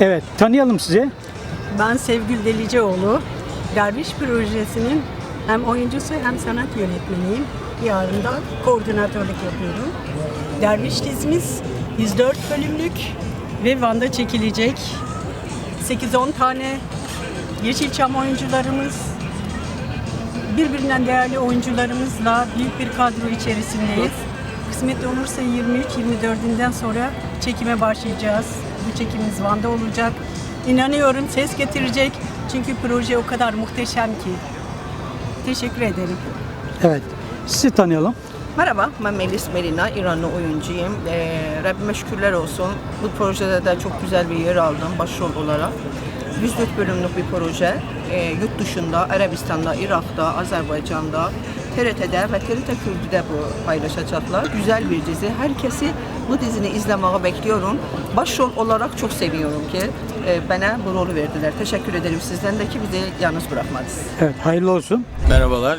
Evet, tanıyalım sizi. Ben Sevgül Deliceoğlu. Derviş Projesi'nin hem oyuncusu hem sanat yönetmeniyim. Yarın da koordinatörlük yapıyorum. Derviş dizimiz 104 bölümlük ve Van'da çekilecek. 8-10 tane Yeşilçam oyuncularımız, birbirinden değerli oyuncularımızla büyük bir kadro içerisindeyiz. Kısmet olursa 23-24'ünden sonra çekime başlayacağız. Bu çekimimiz Van'da olacak. İnanıyorum ses getirecek. Çünkü proje o kadar muhteşem ki. Teşekkür ederim. Evet, sizi tanıyalım. Merhaba, ben Melis Melina, İranlı oyuncuyum. Ee, Rabbime şükürler olsun. Bu projede de çok güzel bir yer aldım başrol olarak. 104 bölümlük bir proje. Ee, yurt dışında, Arabistan'da, Irak'ta, Azerbaycan'da, TRT'de ve TRT Kürdü'de bu paylaşacaklar. Güzel bir dizi. Herkesi bu dizini izlemeye bekliyorum. Başrol olarak çok seviyorum ki e, bana bu rolü verdiler. Teşekkür ederim sizden de ki bizi yalnız bırakmadınız. Evet, hayırlı olsun. Merhabalar.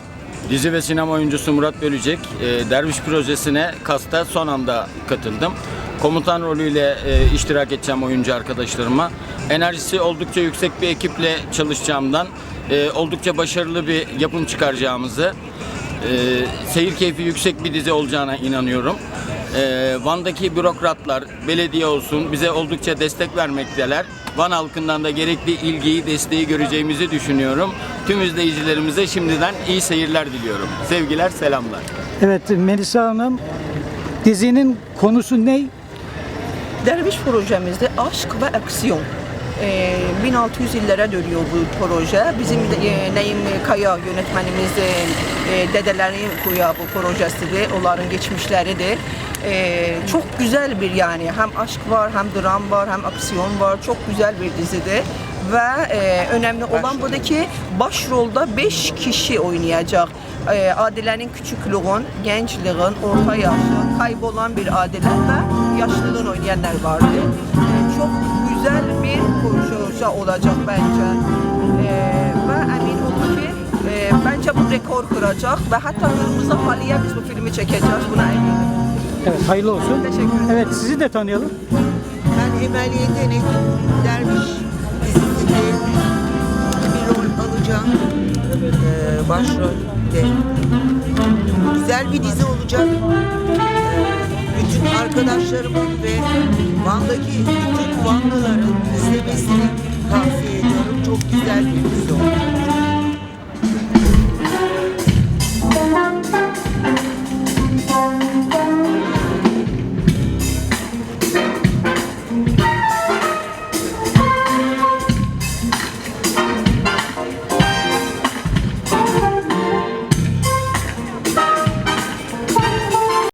Dizi ve sinema oyuncusu Murat Bölecek. E, Derviş projesine kasta son anda katıldım. Komutan rolüyle e, iştirak edeceğim oyuncu arkadaşlarıma. Enerjisi oldukça yüksek bir ekiple çalışacağımdan e, oldukça başarılı bir yapım çıkaracağımızı, e, seyir keyfi yüksek bir dizi olacağına inanıyorum. E, Van'daki bürokratlar, belediye olsun bize oldukça destek vermekteler. Van halkından da gerekli ilgiyi, desteği göreceğimizi düşünüyorum. Tüm izleyicilerimize şimdiden iyi seyirler diliyorum. Sevgiler, selamlar. Evet, Melisa Hanım, dizinin konusu ne? Derviş projemizde aşk ve aksiyon. Ee, 1600 yıllara dönüyor bu proje. Bizim e, Neyim Kaya yönetmenimiz e, e, dedelerin kuya bu projesidir. Onların geçmişleridir. Ee, çok güzel bir yani hem aşk var hem dram var hem aksiyon var. Çok güzel bir dizidir. Ve e, önemli olan buradaki başrolda 5 kişi oynayacak. E, Adile'nin küçüklüğün, gençliğin, orta yaşı, kaybolan bir Adile ve yaşlılığın oynayanlar vardı. E, çok güzel bir proje olacak bence. E, ve emin olun ki e, bence bu rekor kıracak ve hatta Kırmızı Halı'ya biz bu filmi çekeceğiz buna eminim. Evet, hayırlı olsun. Teşekkür ederim. Evet, sizi de tanıyalım. Ben Emel Yetenek, Derviş dizisinde bir rol alacağım. Ee, başrolde. Güzel bir dizi olacak. Ee, bütün arkadaşlarımın ve Van'daki bütün Vanlıların izlemesini tavsiye ediyorum. Çok güzel bir.